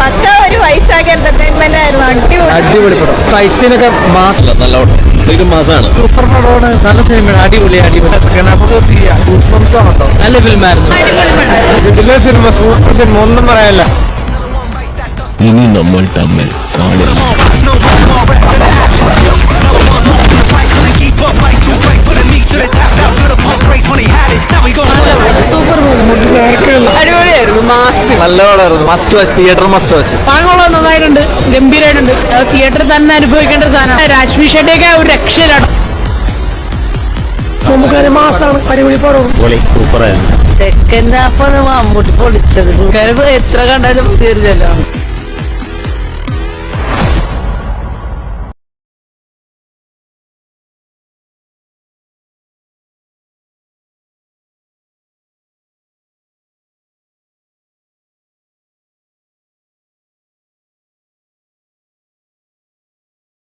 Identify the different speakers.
Speaker 1: പക്ക ഒരു വൈശാഖ എന്റർടൈൻമെന്റ് ആയിരുന്നു. അടിപൊളി.
Speaker 2: അടിപൊളി പടം. ഫൈറ്റ് സീനൊക്കെ മാസ്
Speaker 3: നല്ല ഒരു മാസമാണ്
Speaker 2: സൂപ്പർ പടമാണ്. നല്ല സിനിമയാണ് അടിപൊളി അടിപൊളി. സെക്കൻഡ് ഹാഫ് കേട്ടോ നല്ല ഫിലിമായിരുന്നു ഇതിലെ സിനിമ സൂപ്പർ സിനിമ ഒന്നും പറയാനില്ല.
Speaker 3: ഇനി നമ്മൾ തമ്മിൽ കാണില്ല
Speaker 4: അടിപൊളിയായിരുന്നു mass
Speaker 2: must watch theatre must watch
Speaker 4: പഴങ്ങളുള്ള നന്നായിട്ടുണ്ട്. ഗംഭീരമായിട്ടുണ്ട് തിയേറ്ററിൽ തന്നെ അനുഭവിക്കേണ്ട സാധനം രാജ്മി ഷെട്ടിയൊക്കെ ഒരു രക്ഷയിലാണ്.
Speaker 5: സെക്കൻഡ് ഹാഫാണ് മമ്മൂട്ടി പൊളിച്ചത്. എത്ര കണ്ടാലും തീർച്ചയല്ലോ